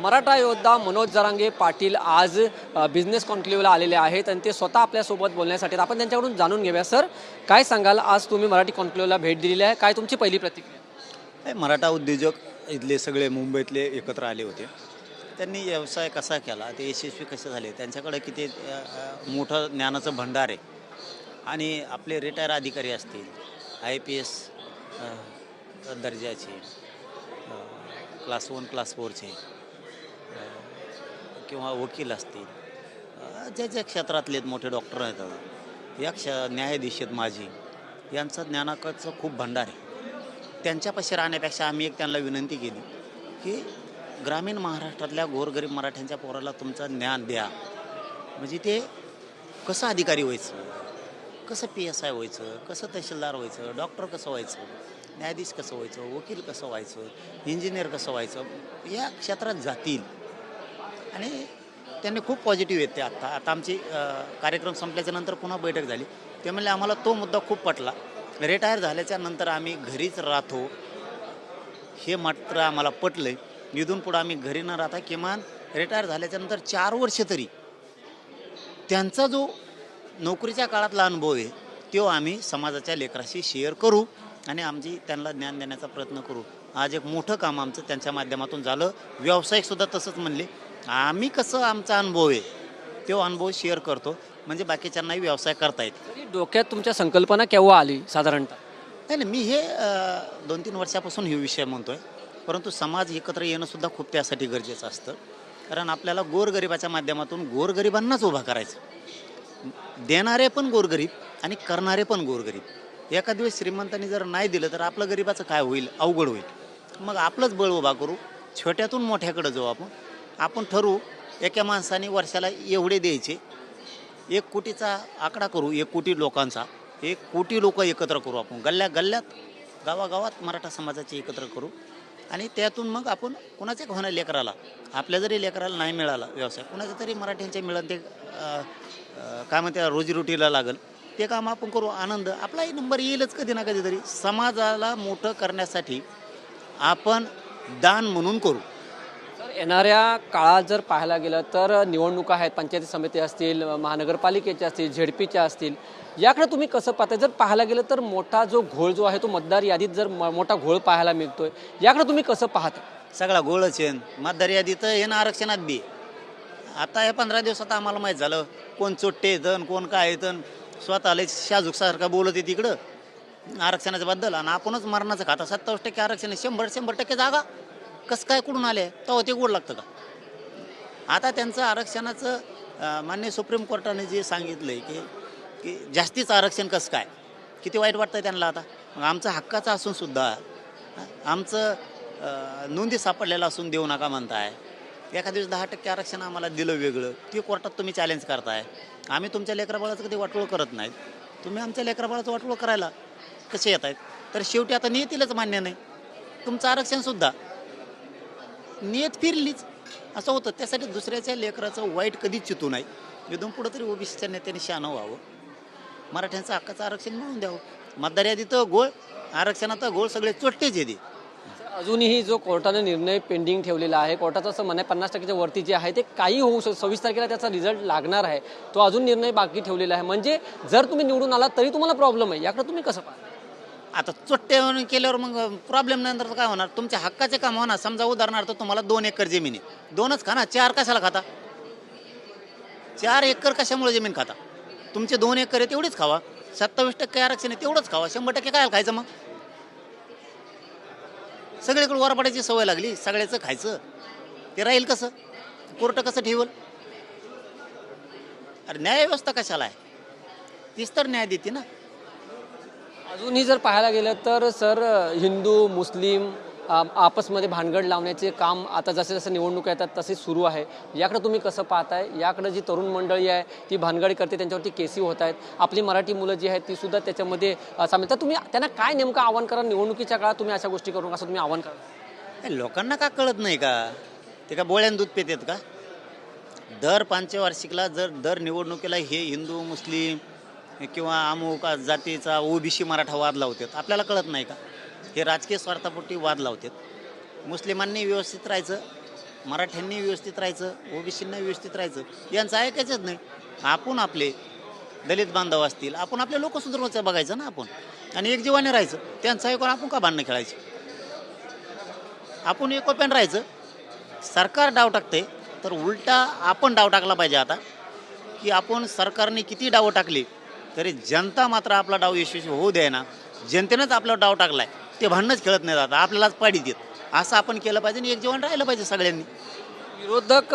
मराठा योद्धा मनोज जरांगे पाटील आज बिझनेस कॉन्क्लेव्हला आलेले आहेत आणि ते स्वतः आपल्यासोबत बोलण्यासाठी आपण त्यांच्याकडून जाणून घेऊया. सर काय सांगाल? आज तुम्ही मराठी कॉन्क्लेव्हला भेट दिलेली आहे. काय तुमची पहिली प्रतिक्रिया? हे मराठा उद्योजक इथले सगळे मुंबईतले एकत्र आले होते. त्यांनी व्यवसाय कसा केला? ते यशस्वी कसे झाले? त्यांच्याकडे किती मोठं ज्ञानाचं भंडार आहे. आणि आपले रिटायर अधिकारी असतील आय पी एस दर्जाचे क्लास वन क्लास फोरचे किंवा वकील असतील. ज्या ज्या क्षेत्रातले मोठे डॉक्टर आहेत या क्ष न्यायाधीश आहेत माझी यांचं ज्ञानाकडचं खूप भंडार आहे. त्यांच्यापाशी राहण्यापेक्षा आम्ही एक त्यांना विनंती केली की ग्रामीण महाराष्ट्रातल्या गोरगरीब मराठ्यांच्या पोराला तुमचं ज्ञान द्या. म्हणजे ते कसं अधिकारी व्हायचं? कसं पी एस आय व्हायचं? कसं तहसीलदार व्हायचं? डॉक्टर कसं व्हायचं? न्यायाधीश कसं व्हायचं? वकील कसं व्हायचं? इंजिनियर कसं व्हायचं? या क्षेत्रात जातील. आणि त्यांनी खूप पॉझिटिव्ह आहेत ते आत्ता आता आमची कार्यक्रम संपल्याच्या नंतर पुन्हा बैठक झाली. ते म्हणले आम्हाला तो मुद्दा खूप पटला. रिटायर झाल्याच्यानंतर आम्ही घरीच राहतो. हे मात्र आम्हाला पटलं आहे निधून पुढं आम्ही घरी न राहता किमान रिटायर झाल्याच्यानंतर चार वर्ष तरी त्यांचा जो नोकरीच्या काळातला अनुभव आहे तो आम्ही समाजाच्या लेकराशी शेअर करू आणि आमची त्यांना ज्ञान देण्याचा प्रयत्न करू. आज एक मोठं काम आमचं त्यांच्या माध्यमातून झालं. व्यावसायिकसुद्धा तसंच म्हणले. आम्ही कसं आमचा अनुभव आहे तो अनुभव शेअर करतो. म्हणजे बाकीच्यांनाही व्यवसाय करता तरी डोक्यात तुमच्या संकल्पना केव्हा आली साधारणतः? नाही नाही मी हे अ, दोन तीन वर्षापासून हे विषय म्हणतो आहे परंतु समाज एकत्र येणं सुद्धा खूप त्यासाठी गरजेचं असतं. कारण आपल्याला गोरगरिबाच्या माध्यमातून गोरगरिबांनाच उभा करायचं. देणारे पण गोरगरीब आणि करणारे पण गोरगरीब. एका दिवस श्रीमंतांनी जर नाही दिलं तर आपलं गरिबाचं काय होईल? अवघड होईल. मग आपलंच बळ उभा करू. छोट्यातून मोठ्याकडे जाऊ आपण. आपण ठरवू एका माणसाने वर्षाला एवढे द्यायचे. एक कोटीचा आकडा करू एक कोटी लोकांचा. एक कोटी लोक एकत्र करू आपण. गल्ल्या गल्ल्यात गावागावात मराठा समाजाचे एकत्र करू. आणि त्यातून मग आपण कुणाच्या होण्या लेकराला? आपल्या जरी लेकराला नाही मिळाला व्यवसाय कुणाच्या तरी मराठ्यांच्या मिळन ते काय म्हणते रोजीरोटीला लागल ते काम आपण करू. आनंद आपलाही नंबर येईलच कधी ना कधीतरी. समाजाला मोठं करण्यासाठी आपण दान म्हणून करू. येणाऱ्या काळात जर पाहायला गेलं तर निवडणुका आहेत पंचायती समिती असतील महानगरपालिकेच्या असतील झेडपीच्या असतील याकडे तुम्ही कसं पाहताय? जर पाहायला गेलं तर मोठा जो घोळ जो आहे तो मतदार यादीत जर म- मोठा घोळ पाहायला मिळतोय याकडे तुम्ही कसं पाहता? सगळा घोळच आहे. मतदार यादीत हे ना आरक्षणात बी. आता या पंधरा दिवसात आम्हाला माहीत झालं कोण चोट्टे येतं कोण काय येतं स्वतःला शाजूकसारखा बोलत आहे तिकडं. आरक्षणाच्या बद्दल आणि आपणच मरणाचं खाता सत्तावीस टक्के आरक्षण आहे. शंभर शंभर टक्के जागा. कसं काय कुठून आले? तेव्हा ते गोड लागतं का? आता त्यांचं आरक्षणाचं मान्य सुप्रीम कोर्टाने जे सांगितलं आहे की की जास्तीच आरक्षण कसं काय? किती वाईट वाटतं त्यांना आता? मग आमचं हक्काचं असून सुद्धा आमचं नोंदी सापडलेलं असून देऊ नका म्हणताय. एका दिवस दहा टक्के आरक्षण आम्हाला दिलं वेगळं ते कोर्टात तुम्ही चॅलेंज करताय. आम्ही तुमच्या लेकराबाळाचं कधी वाटोळ करत नाहीत. तुम्ही आमच्या लेकराबाळाचं वाटोळ करायला कसे येत आहेत तर शेवटी आता नेतीलच मान्य नाही. तुमचं आरक्षणसुद्धा नियत फिरलीच. असं होतं. त्यासाठी दुसऱ्याच्या लेकराचं वाईट कधीच चितू नाही. इथून पुढं तरी ओबीसीच्या नेत्याने शहाणं व्हावं. मराठ्यांचं हक्काचं आरक्षण मिळून द्यावं. मतदार यादीत गोळ आरक्षणात गोळ सगळे चोट्टेच येते. अजूनही जो कोर्टाने निर्णय पेंडिंग ठेवलेला आहे कोर्टाचं असं म्हणणं आहे पन्नास टक्क्याच्या वरती जे आहे ते काही होऊ शकतं सव्वीस तारखेला त्याचा रिझल्ट लागणार आहे. तो अजून निर्णय बाकी ठेवलेला आहे. म्हणजे जर तुम्ही निवडून आला तरी तुम्हाला प्रॉब्लेम आहे. याकडे तुम्ही कसं पाहता? आता चोट्टे म्हणून केल्यावर मग प्रॉब्लेम नंतर काय होणार? तुमच्या हक्काचे काम होणार. समजा उदाहरणार्थ तुम्हाला दोन एकर जमीन आहे. दोनच खा ना. चार कशाला खाता? चार एकर कशामुळे जमीन खाता? तुमचे दोन एकर आहे तेवढीच खावा. सत्तावीस टक्के आरक्षण आहे तेवढंच खावा. शंभर टक्के काय खायचं मग? सगळीकडे वरपाड्याची सवय लागली. सगळ्याचं खायचं. ते राहील कसं? कोर्ट कसं ठेवल? अरे न्यायव्यवस्था कशाला आहे? तीच तर न्याय देते ना. अजूनही जर पाहायला गेलं तर सर हिंदू मुस्लिम आपसमध्ये भानगड लावण्याचे काम आता जसे जसे निवडणुका येतात तसे सुरू आहे. याकडे तुम्ही कसं पाहताय? याकडे जी तरुण मंडळी आहे ती भानगडी करते त्यांच्यावरती केसी होत आहेत. आपली मराठी मुलं जी आहेत ती सुद्धा त्याच्यामध्ये सामील तर तुम्ही त्यांना काय नेमकं आव्हान करा निवडणुकीच्या काळात तुम्ही अशा गोष्टी करून असं तुम्ही आव्हान करा हे लोकांना का कळत नाही का? ते का बोळ्यान दूध पितात का? दर पंचवार्षिकला जर दर निवडणुकीला हे हिंदू मुस्लिम किंवा अमुक जातीचा ओबीसी मराठा वाद लावतात. आपल्याला कळत नाही का? हे राजकीय स्वार्थापोटी वाद लावतात. मुस्लिमांनी व्यवस्थित राहायचं मराठ्यांनी व्यवस्थित राहायचं ओबीसींना व्यवस्थित राहायचं यांचं ऐकायचंच नाही. आपण आपले दलित बांधव असतील आपण आपले लोक सुधारवायचं बघायचं ना आपण. आणि एक जीवाने राहायचं. त्यांचं ऐकून आपण का भांडणं खेळायचं? आपण एकोप्यान राहायचं. सरकार डाव टाकते तर उलटा आपण डाव टाकला पाहिजे आता की आपण सरकारने किती डावं टाकली तरी जनता मात्र आपला डाव यशस्वी होऊ दे ना जनतेनंच आपला डाव टाकलाय. ते भांडणंच खेळत नाही जात आपल्यालाच पाडी देत. असं आपण केलं पाहिजे आणि एक जीवन राहिलं पाहिजे सगळ्यांनी. विरोधक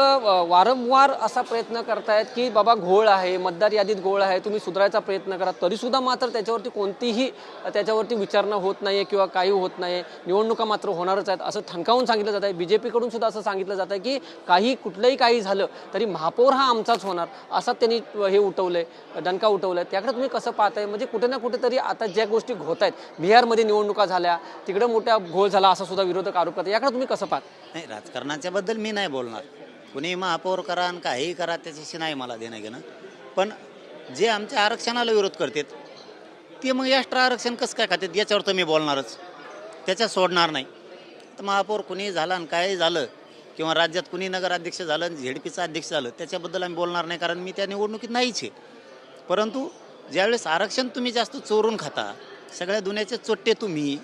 वारंवार असा प्रयत्न करतायत की बाबा घोळ आहे मतदार यादीत घोळ आहे तुम्ही सुधारायचा प्रयत्न करा. तरीसुद्धा मात्र त्याच्यावरती कोणतीही त्याच्यावरती विचारणा होत नाही आहे किंवा काही होत नाही आहे निवडणुका मात्र होणारच आहेत असं ठणकावून सांगितलं जात आहे बी जे पीकडून सुद्धा असं सांगितलं जात आहे की काही कुठलंही काही झालं तरी महापौर हा आमचाच होणार असा त्यांनी हे उठवलंय डणका उठवलाय. त्याकडे तुम्ही कसं पाहताय? म्हणजे कुठे ना कुठेतरी आता ज्या गोष्टी होत आहेत बिहारमध्ये निवडणुका झाल्या तिकडे मोठा घोळ झाला असा सुद्धा विरोधक आरोप करतात. याकडे तुम्ही कसं पाहता? नाही राजकारणाच्या बद्दल मी नाही बोलणार. कुणी महापौर करा आणि काहीही करा त्याच्याशी नाही मला देणं घेणं पण जे आमच्या आरक्षणाला विरोध करतात ते मग एक्स्ट्रा आरक्षण कसं काय खातात? याच्यावर तर मी बोलणारच. त्याच्यात सोडणार नाही. तर महापौर कुणी झाला आणि काही झालं किंवा राज्यात कुणी नगराध्यक्ष झालं आणि झेडपीचं अध्यक्ष झालं त्याच्याबद्दल आम्ही बोलणार नाही कारण मी त्या निवडणुकीत नाहीच आहे. परंतु ज्यावेळेस आरक्षण तुम्ही जास्त चोरून खाता सगळ्या दुनियाचे चोट्टे तुम्ही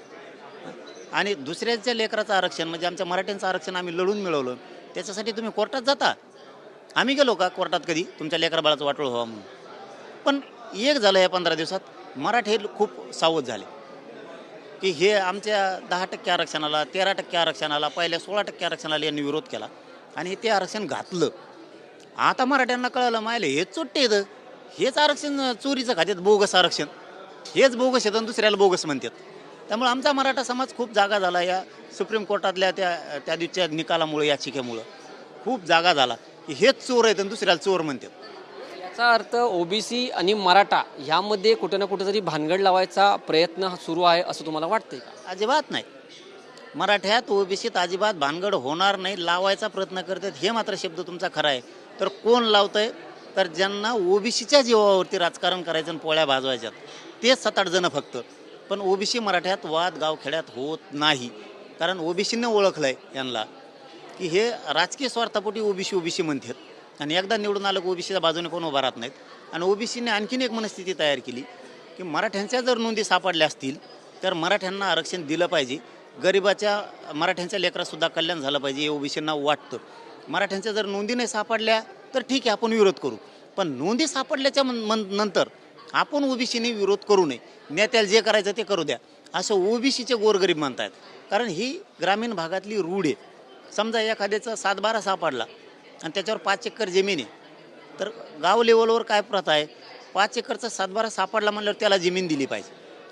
आणि दुसऱ्याच्या लेकराचं आरक्षण म्हणजे आमच्या मराठ्यांचं आरक्षण आम्ही लढून मिळवलं त्याच्यासाठी तुम्ही कोर्टात जाता. आम्ही गेलो का कोर्टात कधी? तुमच्या लेकरा बाळाचं वाटोळ व्हावं म्हणून. पण एक झालं या पंधरा दिवसात मराठे खूप सावध झाले. की हे आमच्या दहा टक्के आरक्षणाला तेरा टक्के आरक्षणाला पहिल्या सोळा टक्के आरक्षणाला यांनी विरोध केला. आणि ते आरक्षण घातलं. आता मराठ्यांना कळलं मायले हेच चोट्टे येतं हेच आरक्षण चोरीचं खात्यात बोगस आरक्षण. हेच बोगस येतं आणि दुसऱ्याला बोगस म्हणतात. त्यामुळे आमचा मराठा समाज खूप जागा झाला या सुप्रीम कोर्टातल्या त्या त्या दिवशीच्या निकालामुळे याचिकेमुळं. खूप जागा झाला. की हेच चोर आहेत आणि दुसऱ्याला चोर म्हणतात. याचा अर्थ ओबीसी आणि मराठा ह्यामध्ये कुठे ना कुठेतरी भानगड लावायचा प्रयत्न सुरू आहे असं तुम्हाला वाटतंय का? अजिबात नाही. मराठ्यात ओबीसीत अजिबात भानगड होणार नाही लावायचा प्रयत्न करतात हे मात्र शब्द तुमचा खरा आहे. तर कोण लावतंय? तर ज्यांना ओबीसीच्या जीवावरती राजकारण करायचं आणि पोळ्या भाजवायच्यात तेच सात आठ जणं फक्त. पण ओबीसी मराठ्यात वाद गावखेड्यात होत नाही. कारण ओबीसीनं ओळखलंय यांना की हे राजकीय स्वार्थापोटी ओबीसी ओबीसी म्हणतात. आणि एकदा निवडून आलं की ओबीसीच्या बाजूने कोण उभा राहत नाहीत. आणि ओबीसीने आणखीन एक मनस्थिती तयार केली की मराठ्यांच्या जर नोंदी सापडल्या असतील तर मराठ्यांना आरक्षण दिलं पाहिजे. गरिबाच्या मराठ्यांच्या लेकरातसुद्धा कल्याण झालं पाहिजे हे ओबीसींना वाटतं. मराठ्यांच्या जर नोंदी नाही सापडल्या तर ठीक आहे आपण विरोध करू. पण नोंदी सापडल्याच्या मन- नंतर आपण ओबीसीने विरोध करू नये. नेत्याला जे करायचं ते करू द्या. असं ओबीसीचे गोरगरीब म्हणतात कारण ही ग्रामीण भागातली रूढ आहे. समजा एखाद्याचा सातबारा सापडला आणि त्याच्यावर पाच एकर जमीन आहे. तर गाव लेवलवर काय प्रथा आहे? पाच एकरचा सातबारा सापडला म्हणल्यावर त्याला जमीन दिली पाहिजे.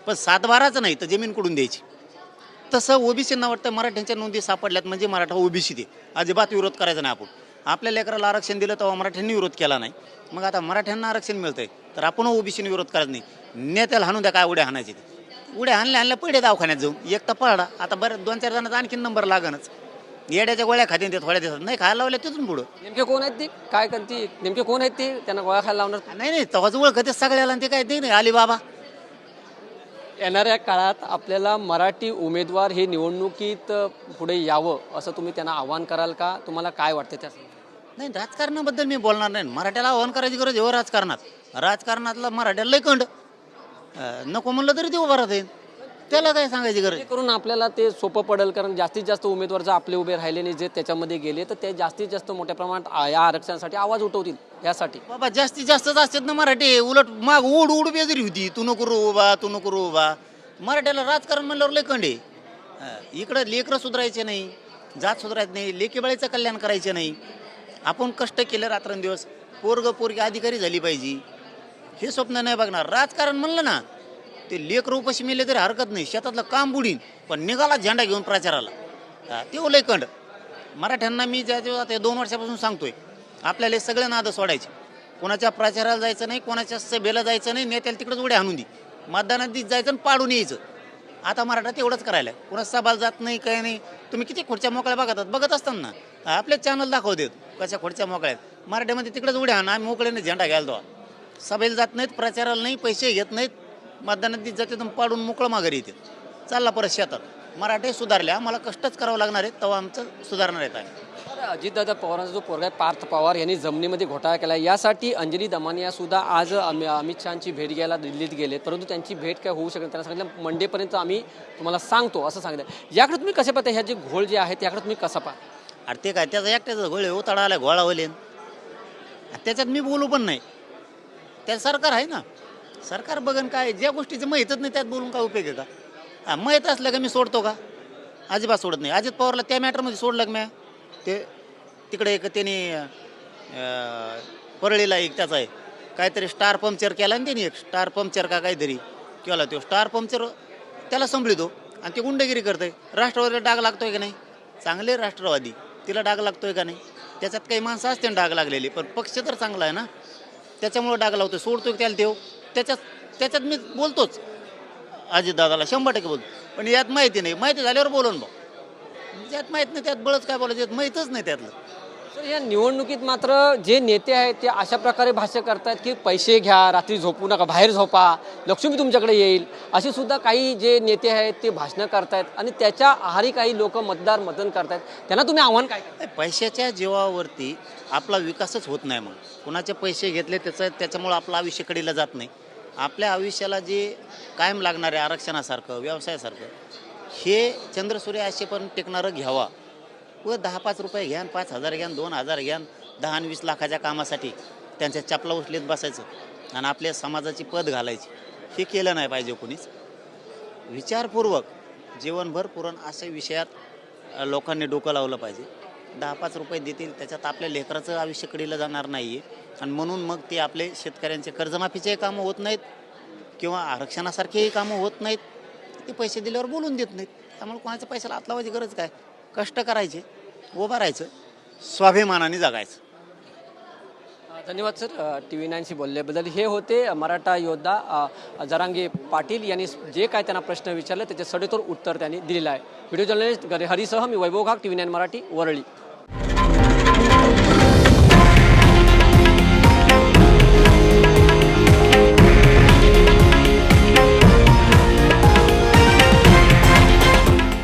पण सातबाराचं नाही तर जमीन कुठून द्यायची? तसं ओबीसींना वाटतं मराठ्यांच्या नोंदी सापडल्यात म्हणजे मराठा ओबीसी दे अजिबात विरोध करायचा नाही आपण. आपल्या लेकराला आरक्षण दिलं तेव्हा मराठ्यांनी विरोध केला नाही. मग आता मराठ्यांना आरक्षण मिळतंय तर आपण ओबीसीने विरोध करायचा नाही. नेत्याला हाणून द्या काय उड्या हाणायचे ते. उड्या हाणल्या हाणल्या पडे दवाखान्यात जाऊन एक तर पळला. आता बरं दोन चार जणांचा आणखीन नंबर लागणच. येड्याच्या गोळ्या खाते ते थोड्या दिवसात. नाही खायला लावल्या तिथून पुढं. नेमके कोण आहेत ते? काय करते? नेमके कोण आहेत ते? त्यांना गोळ्या खायला लावणार? नाही नाही तेव्हाच ओळखते सगळ्याला आणि ते काय ते नाही अलिबाबा. येणाऱ्या काळात आपल्याला मराठी उमेदवार हे निवडणुकीत पुढे यावं असं तुम्ही त्यांना आव्हान कराल का? तुम्हाला काय वाटतं त्या नाही राजकारणाबद्दल मी बोलणार नाही. मराठ्याला आव्हान करायची गरज आहे हो राजकारणात. राजकारणातला मराठ्याला लय कंड. नको म्हणलं तरी ते उभा राहते त्याला काय सांगायची गरज? करून आपल्याला ते सोपं पडेल कारण जास्तीत जास्त उमेदवार जर आपले उभे राहिले नाही जे त्याच्यामध्ये गेले तर ते जास्तीत जास्त मोठ्या प्रमाणात या आरक्षणासाठी आवाज उठवतील यासाठी. बाबा जास्तीत जास्तच असतात ना मराठी. उलट माग उड उड बेजरी होती. तू नको रू उभा तू नको रू उभा. मराठ्याला राजकारण म्हणल्यावर लय कंडे इकडं लेकरं सुधारायचे नाही जात सुधारायचं नाही लेकीबाळीचं कल्याण करायचं नाही. आपण कष्ट केले रात्रंदिवस. पोरग पोरगी अधिकारी झाली पाहिजे. हे स्वप्न नाही बघणार. राजकारण म्हणलं ना ते लेकर उपाशी मेले तरी हरकत नाही. शेतातलं काम बुडीन पण निघाला झेंडा घेऊन प्रचाराला. ते लय कंड. मराठ्यांना मी ज्या जेव्हा ते दोन वर्षापासून सांगतोय आपल्याला हे सगळे नादं सोडायचे. कोणाच्या प्रचाराला जायचं नाही कोणाच्या सभेला जायचं नाही नेत्याला तिकडंच उड्या आणून दे. मतदानात दिस जायचं आणि पाडून यायचं. आता मराठा तेवढंच करायला कोणा सभाला जात नाही काय नाही. तुम्ही किती खुर्च्या मोकळ्या बघतात? बघत असताना. आपले चॅनल दाखवतात कशा खोडच्या मोकळ्या आहेत. तिकडेच उड्या ना आम्ही मोकळ्याने झेंडा घ्यायला दो सभेला जात नाहीत प्रचाराला नाही पैसे घेत नाहीत. मतदानात दी जाते तर पाडून मोकळं माघारी येते. चालला परत शेतात. मराठी सुधारले आम्हाला कष्टच करावं लागणार आहे तेव्हा आमचं सुधारणार आहेत आम्ही अजितदादा पवारांचा जो पोरगा आहे पार्थ पवार यांनी जमिनीमध्ये घोटाळा केला. यासाठी अंजली दमानिया सुद्धा आज अमित शहाची भेट घ्यायला दिल्लीत गेले परंतु त्यांची भेट काय होऊ शकत त्यांना सांगितलं मंडेपर्यंत आम्ही तुम्हाला सांगतो असं सांगितलं. याकडे तुम्ही कसे पाहता? ह्या जे घोळ जे आहेत त्याकडे तुम्ही कसा पाहता? अरे ते काय त्याचा एकट्याचा गोळे उताळा आला गोळा होलेन त्याच्यात मी बोलू पण नाही. त्या सरकार आहे ना. सरकार बघन काय ज्या गोष्टीचं माहीतच नाही त्यात बोलून काय उपयोग आहे का? हा माहीत असलं का मी सोडतो का? अजिबात सोडत नाही. अजित पवारला त्या मॅटरमध्ये सोडलं का म्या ते तिकडे एक त्याने परळीला एक त्याचा आहे. काहीतरी स्टार पंक्चर केला आणि त्यांनी एक स्टार पंक्चर का काहीतरी केला तो. स्टार पंक्चर त्याला संभळितो आणि ते गुंडगिरी करतोय. राष्ट्रवादीला डाग लागतोय की नाही? चांगले राष्ट्रवादी. तिला डाग लागतोय का नाही? त्याच्यात काही माणसं असते ना डाग लागलेली पण पक्ष तर चांगला आहे ना? त्याच्यामुळे डाग लावतोय सोडतोय त्याला देव? त्याच्यात त्याच्यात मी बोलतोच. अजितदादाला शंभर टक्के बोलतो. पण यात माहिती नाही. माहिती झाल्यावर बोलून भाऊ ज्यात माहीत नाही त्यात बळच काय बोलायचं? माहीतच नाही त्यातलं. या निवडणुकीत मात्र जे नेते आहेत ते अशा प्रकारे भाष्य करतात की पैसे घ्या रात्री झोपू नका बाहेर झोपा लक्ष्मी तुमच्याकडे येईल असे सुद्धा काही जे नेते आहेत ते भाषणं करतायत आणि त्याच्या आहारी काही लोक मतदार मतदान करतायत. त्यांना तुम्ही आव्हान काय पैशाच्या जीवावरती आपला विकासच होत नाही मग. कुणाचे पैसे घेतले त्याचं त्याच्यामुळं आपलं आयुष्य कडीला जात नाही. आपल्या आयुष्याला जे कायम लागणारे आरक्षणासारखं व्यवसायासारखं हे चंद्रसूर्य असे पण टेकणारं घ्यावा. व दहा पाच रुपये घ्यान पाच हजार घ्यान दोन हजार घ्यान दहा आणि वीस लाखाच्या कामासाठी त्यांच्या चपला उचलीत बसायचं आणि आपल्या समाजाची पद घालायची. हे केलं नाही पाहिजे कोणीच. विचारपूर्वक जीवनभर पुरण अशा विषयात लोकांनी डोकं लावलं पाहिजे. दहा पाच रुपये देतील त्याच्यात आपल्या लेकराचं आयुष्य कडीला जाणार नाही आहे आणि म्हणून मग ते आपले शेतकऱ्यांचे कर्जमाफीचेही कामं होत नाहीत किंवा आरक्षणासारखेही कामं होत नाहीत. ते पैसे दिल्यावर बोलून देत नाहीत. त्यामुळे कोणाच्या पैशाला हात लावायची गरज काय? कष्ट करायचे उभं राहायचं स्वाभिमानाने जगायचं. धन्यवाद सर. टी व्ही नाईनशी बोलल्याबद्दल. हे होते मराठा योद्धा जरांगे पाटील यांनी जे काय त्यांना प्रश्न विचारले त्याचे सडेतोड उत्तर त्यांनी दिलेलं आहे. व्हिडिओ जर्नलिस्ट हरिसह मी Vaibhav Ghag T V nine Marathi Worli.